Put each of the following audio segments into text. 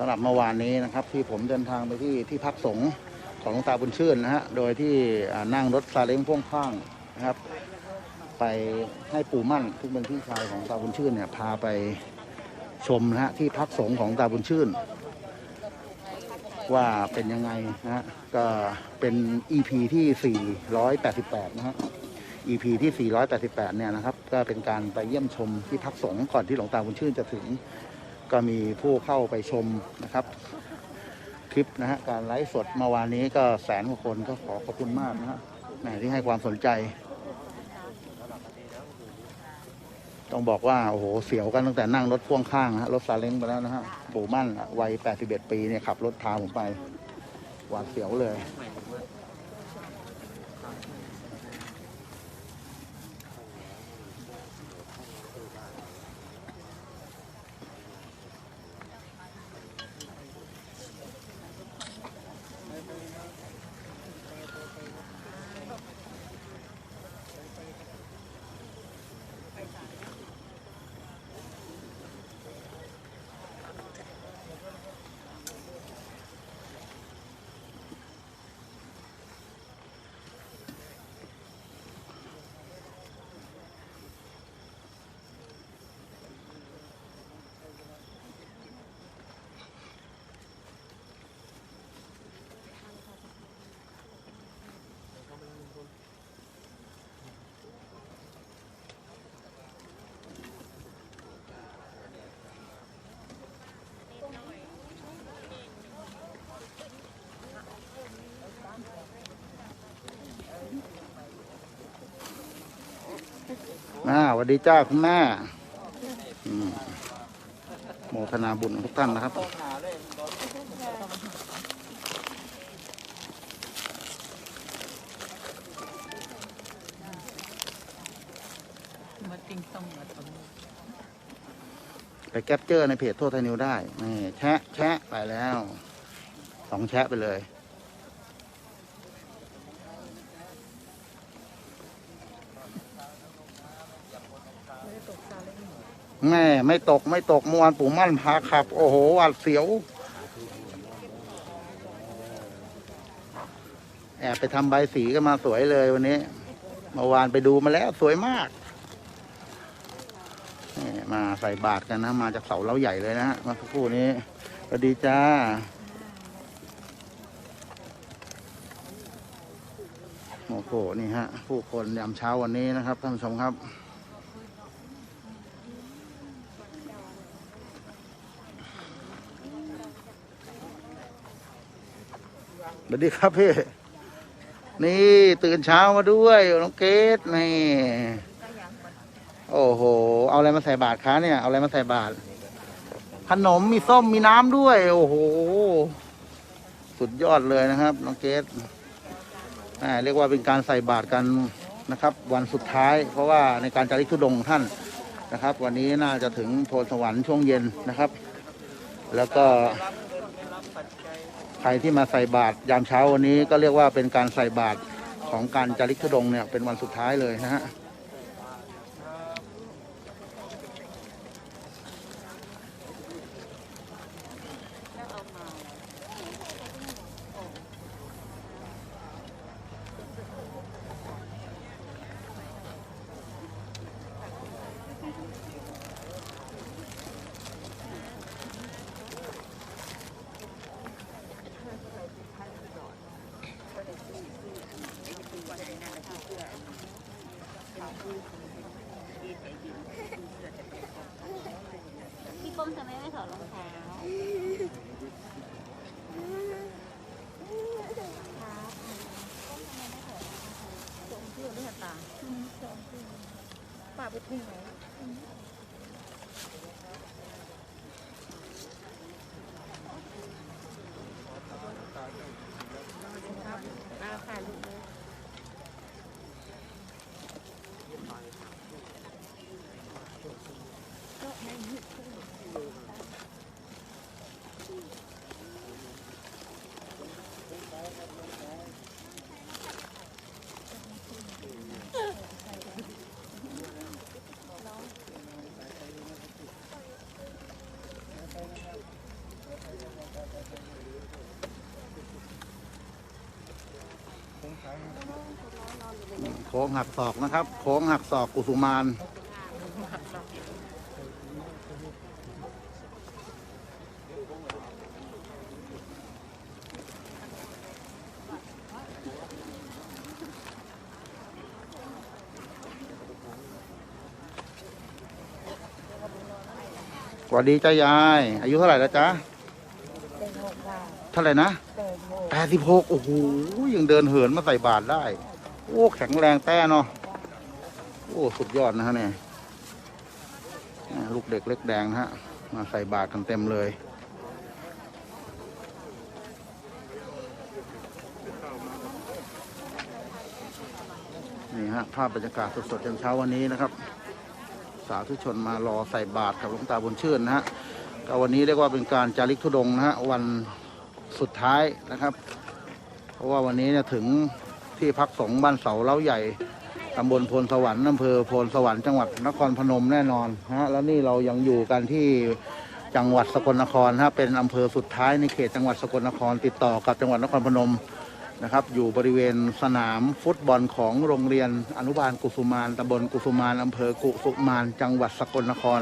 สำหรับเมื่อวานนี้นะครับที่ผมเดินทางไปที่ที่พักสงฆ์ของหลวงตาบุญชื่นนะฮะโดยที่นั่งรถซาเล้งพ่วงข้าง นะครับ ไปให้ปู่มั่นซึ่งเป็นพี่ชายของตาบุญชื่นเนี่ยพาไปชมนะฮะที่พักสงฆ์ของตาบุญชื่น ว่าเป็นยังไงนะฮะก็เป็น EP ที่ 488 นะฮะ EP ที่ 488 เนี่ยนะครับ ก็เป็นการไปเยี่ยมชมที่พักสงฆ์ก่อนที่หลวงตาบุญชื่นจะถึง ก็มีผู้เข้าไปชมนะครับคลิปนะฮะการไลฟ์สดเมื่อวานนี้ก็แสนกว่าคนก็ขอขอบคุณมากนะฮะแหมที่ให้ความสนใจ ต้องบอกว่าโอ้โหเสียวกันตั้งแต่นั่งรถพ่วงข้างนะฮะรถซาเล้งไปแล้วนะฮะปู่มั่นอะวัย 81 ปีเนี่ยขับรถพาผมไป หวาดเสียวเลย อ่าสวัสดีจ้าคุณแม่อืมโมทนาบุญทุกท่านนะครับไปแคปเจอร์ในเพจโทษไทยนิวได้นี่แชะแชะไปแล้ว สองแชะไปเลย แม่ไม่ตกไม่ตกเมื่อวานปู่มั่นพาขับ โอ้โหหวาดเสียว แอบไปทำใบสีก็มาสวยเลยวันนี้เมื่อวานไปดูมาแล้วสวยมากมาใส่บาตรกันนะ มาจากเสาเล้าใหญ่เลยนะฮะมาสักครู่นี้สวัสดีจ้าโอ้โหนี่ฮะ ผู้คนยามเช้าวันนี้นะครับท่านผู้ชมครับ วัสดีครับพี่นี่ตื่นเช้ามาด้วยน้องเกดนี่โอ้โห เอาอะไรมาใส่บาตรคะเนี่ย เอาอะไรมาใส่บาตรขนมมีส้มมีน้ำด้วย โอ้โห สุดยอดเลยนะครับ น้องเกดอ่เรียกว่าเป็นการใส่บาตรกันนะครับ วันสุดท้าย เพราะว่าในการจาริกธุดงท่านนะครับ วันนี้น่าจะถึงโพนสวรรค์ช่วงเย็นนะครับ แล้วก็ รที่มาใส่บาตรยามเช้าวันนี้ก็เรียกว่าเป็นการใส่บาตรของการจาริกธุดงค์เนี่ยเป็นวันสุดท้ายเลยนะฮะ ป้อมทำไมไม่ถอดรองเท้าส่งเพื่อนด้วยตาป้าไปทุ่งไหนอาค่ะลูกเลย โค้งหักศอกนะครับ โค้งหักศอกกุสุมานสวัสดีจ้ายาย อายุเท่าไหร่แล้วจ๊ะเท่าไหร่นะแปดสิบหกโอ้โหยังเดินเหินมาใส่บาทได้ โอ้แข็งแรงแต้เนาะโอ้สุดยอดนะฮะเนี่ยลูกเด็กเล็กแดงนะฮะมาใส่บาทกันเต็มเลยนี่ฮะภาพบรรยากาศสดๆจนเช้าวันนี้นะครับ สาธุชนมารอใส่บาตรกับหลวงตาบุญชื่นนะฮะก็วันนี้เรียกว่าเป็นการจาริกธุดงนะฮะวันสุดท้ายนะครับ เพราะว่าวันนี้เนี่ยถึง ที่พักสงฆ์บ้านเสาเล้าใหญ่ตำบลโพนสวรรค์อำเภอโพนสวรรค์จังหวัดนครพนมแน่นอนฮะแล้วนี่เรายังอยู่กันที่จังหวัดสกลนครฮะเป็นอำเภอสุดท้ายในเขตจังหวัดสกลนครติดต่อกับจังหวัดนครพนมนะครับ อยู่บริเวณสนามฟุตบอลของโรงเรียนอนุบาลกุสุมานตำบลกุสุมานอำเภอกุสุมาน จังหวัดสกลนคร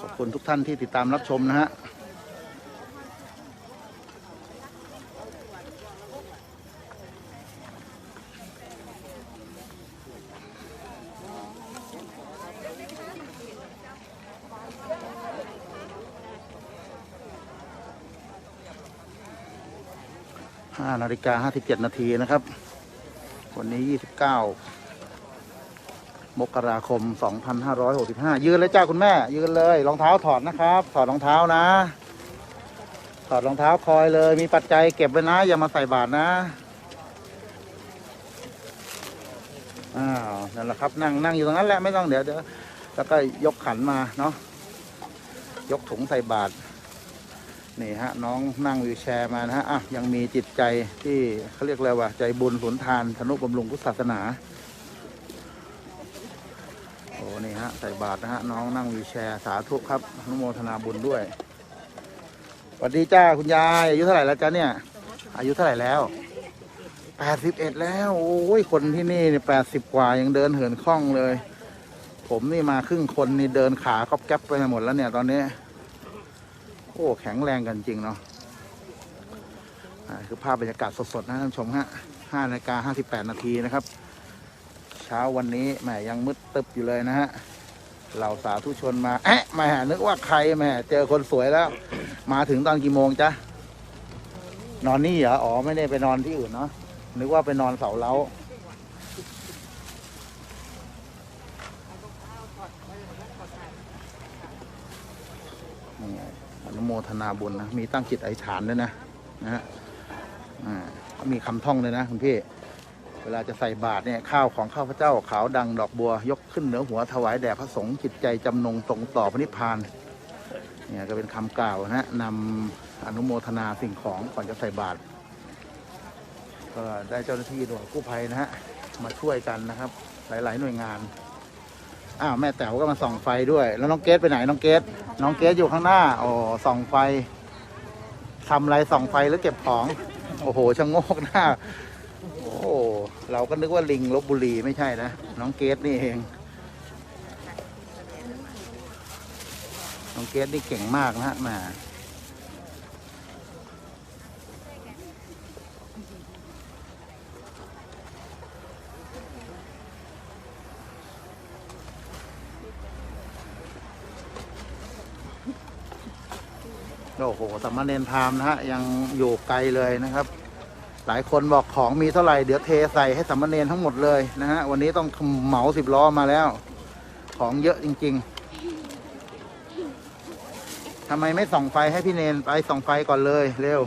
ขอบคุณทุกท่านที่ติดตามรับชมนะฮะ นาฬิกาห้าสิบเจ็ดนาทีนะครับ วันนี้ยี่สิบเก้ามกราคมสองพันห้าร้อยหกสิบห้ายืนเลยจ้าคุณแม่ ยืนเลย รองเท้าถอดนะครับ ถอดรองเท้านะ ถอดรองเท้าคอยเลย มีปัจจัยเก็บไว้นะ อย่ามาใส่บาทนะ อ้าว นั่นแหละครับ นั่งนั่งอยู่ตรงนั้นแหละ ไม่ต้องเดี๋ยวเดี๋ยว แล้วก็ยกขันมาเนาะ ยกถุงใส่บาท นี่ฮะน้องนั่งวีแชร์มานะฮะอะยังมีจิตใจที่เขาเรียกอะไรว่าใจบุญสุนทานธนุบำรุงพุทธศาสนาโอ้นี่ฮะใส่บาตรนะฮะน้องนั่งวีแชร์สาธุครับอนุโมทนาบุญด้วยสวัสดีจ้าคุณยายอายุเท่าไหร่แล้วจ๊ะเนี่ย อายุเท่าไหร่แล้วแปดสิบเอ็ดแล้วโอ้ยคนที่นี่เนี่ยแปดสิบกว่ายังเดินเหินคล่องเลย ผมนี่มาครึ่งคนนี่เดินขาก๊อบแก๊บไปหมดแล้วเนี่ยตอนนี้ โอ้แข็งแรงกันจริงเนาะคือภาพบรรยากาศสดๆนะท่านผู้ชมฮะห้านาฬิกาห้าสิบแปดนาทีนะครับ เช้าวันนี้แหมยังมืดตึบอยู่เลยนะฮะเหล่าสาธุชนมาแอะแหม่นึกว่าใครแหม่เจอคนสวยแล้ว มาถึงตอนกี่โมงจ๊ะนอนนี่เหรออ๋อไม่ได้ไปนอนที่อื่นเนาะนึกว่าไปนอนเสาเล้า นี่ไงอนุโม ทนาบุญนะ มีตั้งจิตอธิษฐานด้วยนะนะฮะมีคำท่องเลยนะคุณพี่ เวลาจะใส่บาตรเนี่ยข้าวของข้าพเจ้าขาวดังดอกบัวยกขึ้นเหนือหัวถวายแด่พระสงฆ์จิตใจจำนงตรงต่อพระนิพพานเนี่ยก็เป็นคำกล่าวนะฮะนำอนุโมทนาสิ่งของก่อนจะใส่บาตรก็ได้เจ้าหน้าที่หน่วยกู้ภัยนะฮะมาช่วยกันนะครับ หลาย ๆ หน่วยงาน อ้าวแม่แต๋วก็มาส่องไฟด้วย แล้วน้องเกดไปไหนน้องเกดน้องเกดอยู่ข้างหน้าอ๋อส่องไฟทำอะไรส่องไฟหรือเก็บของ โอ้โหชะโงกหน้า โอ้เราก็นึกว่าลิงลบบุรีไม่ใช่นะน้องเกดนี่เอง น้องเกดนี่เก่งมากนะฮะแหม โอ้โหสัมเนนพรามนะฮะยังอยู่ไกลเลยนะครับ หลายคนบอกของมีเท่าไหร่เดี๋ยวเทใส่ให้สัมเนนทั้งหมดเลยนะฮะวันนี้ต้องเหมาสิบล้อมาแล้ว ของเยอะจริง ๆทำไมไม่ส่องไฟให้พี่เนนไปส่องไฟก่อนเลยเร็ว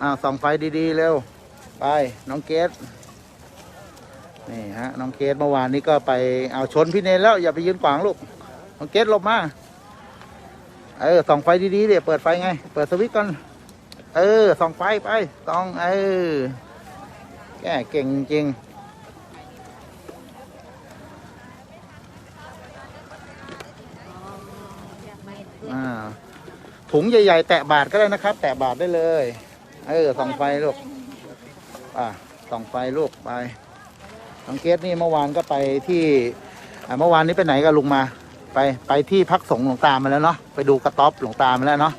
อ่าส่องไฟดีๆเร็ว ไปน้องเกดนี่ฮะน้องเกดเมื่อวานนี้ก็ไปเอาชนพี่เนนแล้วอย่าไปยืนขวางลูกน้องเกดหลบมา เออส่องไฟดีๆเดี๋ยวเปิดไฟไง เปิดสวิตช์ก่อน เออส่องไฟไปส่องเออแกเก่งจริงอ่าถูถุงใหญ่ ๆ แตะบาทก็ได้นะครับ แตะบาทได้เลย เออส่องไฟลูกอะส่องไฟลูกไปน้องเกดนี่เมื่อวานก็ไปที่อ่าเมื่อวานนี้ไปไหนกับลุงมา ไปไปที่พักสงฆ์หลวงตามาแล้วเนาะไปดูกระต๊อบหลวงตามาแล้วเนาะ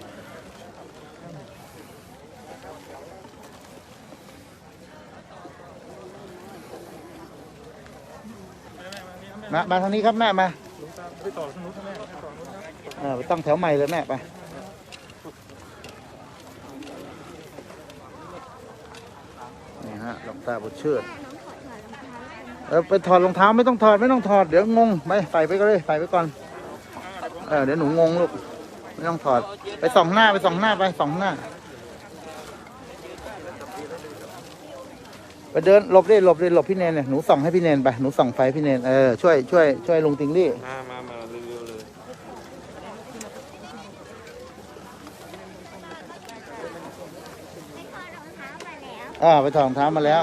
มามาทางนี้ครับแม่มาเออไปตั้งแถวใหม่เลยแม่ไปนี่ฮะหลวงตาบุญเชิดเออไปถอดรองเท้าไม่ต้องถอดไม่ต้องถอดเดี๋ยวงงไปใส่ไปก็เลยใส่ไปก่อน เออเดี๋ยวหนูงงลูกไม่ต้องถอด ไปส่องหน้าไปส่องหน้าไปส่องหน้า ไปเดินหลบดิหลบดิหลบพี่เนนเนี่ยหนูส่องให้พี่เนนไปหนูส่องไฟพี่เนนเออช่วยช่วยช่วยลุงติงลี่มามามาเร็วๆเลยอ่าไปถอดรองเท้ามาแล้ว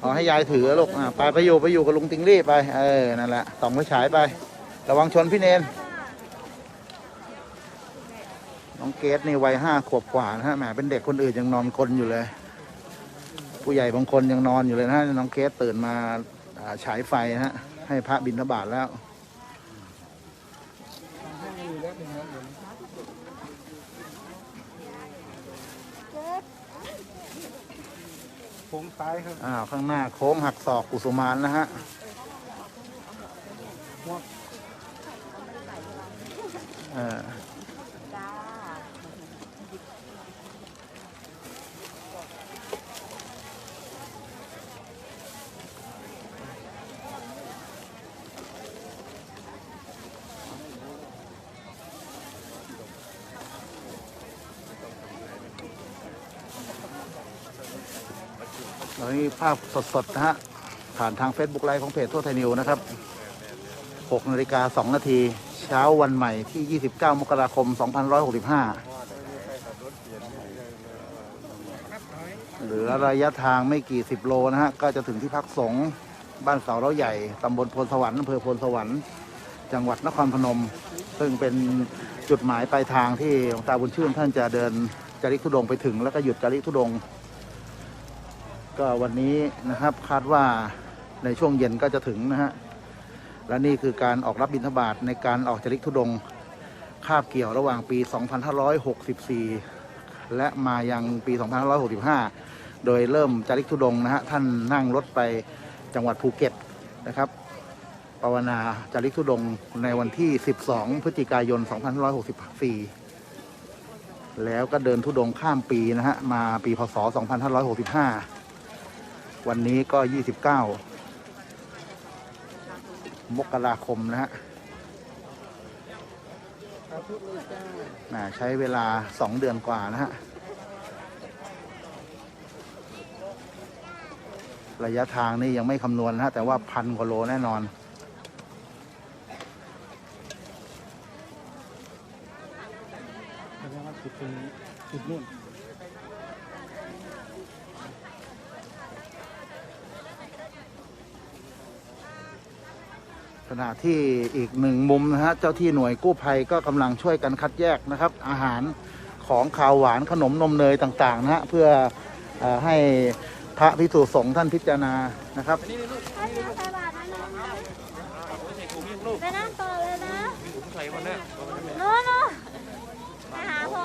เอาให้ยายถือลูกอ่าไปไปอยู่ไปอยู่กับลุงติงลี่ไปเออนั่นแหละส่องไฟฉายไประวังชนพี่เนน น้อง เกดนี่วัยห้าขวบกว่านะฮะแหมเป็นเด็กคนอื่นยังนอนกลนอยู่เลย ผู้ใหญ่บางคนยังนอนอยู่เลยนะฮะน้องเกดตื่นมาอ่าฉายไฟนะฮะ ให้พระบิณฑบาตแล้วโค้งซ้ายครับอ้าวข้างหน้าโค้งหักศอกกุสุมานนะฮะ เรามีภาพสดๆนะฮะผ่านทาง Facebook ไลฟ์ของเพจทั่วไทยนิวนะครับ6นาฬิกา2นาทีเช้าวันใหม่ที่ 29 มกราคม 2565 เหลือระยะทางไม่กี่สิบโลนะฮะ ก็จะถึงที่พักสงฆ์บ้านเสาเล้าใหญ่ ตำบลพลสวรรค์อำเภอพลสวรรค์ จังหวัดนครพนม ซึ่งเป็นจุดหมายปลายทางที่หลวงตาบุญชื่นท่านจะเดินจาริกธุดงไปถึง แล้วก็หยุดจาริกธุดงค ก็วันนี้นะครับคาดว่าในช่วงเย็นก็จะถึงนะฮะและนี่คือการออกรับบิณฑบาตในการออกจาริกธุดงคาบเกี่ยวระหว่างปี 2564 และมายังปี 2565 โดยเริ่มจาริกธุดงนะฮะท่านนั่งรถไปจังหวัดภูเก็ตนะครับภาวนาจาริกธุดงในวันที่ 12 พฤศจิกายน 2564 แล้วก็เดินธุดงข้ามปีนะฮะมาปีพศ 2565 วันนี้ก็ 29 มกราคมนะฮะใช้เวลา 2 เดือนกว่านะฮะ ระยะทางนี่ยังไม่คำนวณนะฮะ แต่ว่าพันกว่าโลแน่นอนแสดงว่าจุดตรงจุดนู่น ขณะที่อีกหนึ่งมุมนะฮะเจ้าที่หน่วยกู้ภัยก็กำลังช่วยกันคัดแยกนะครับ อาหารของขาวหวานขนมนมเนยต่างๆนะฮะเพื่ออให้พระพิสุสงฆ์ท่านพิจารณานะครับให้น้ำใส่บาตรนะน้องไปนั่งต่อเลยนะ ใส่คนเนี้ย โน่นโน่นไปหาพ่อ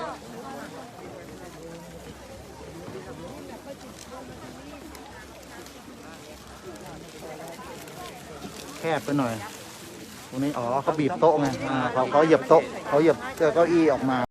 แคบไปหน่อย ตรงนี้อ๋อเขาบีบโต๊ะไงอ่าเขาเขาเหยียบโต๊ะเขาเหยียบเก้าอี้ออกมา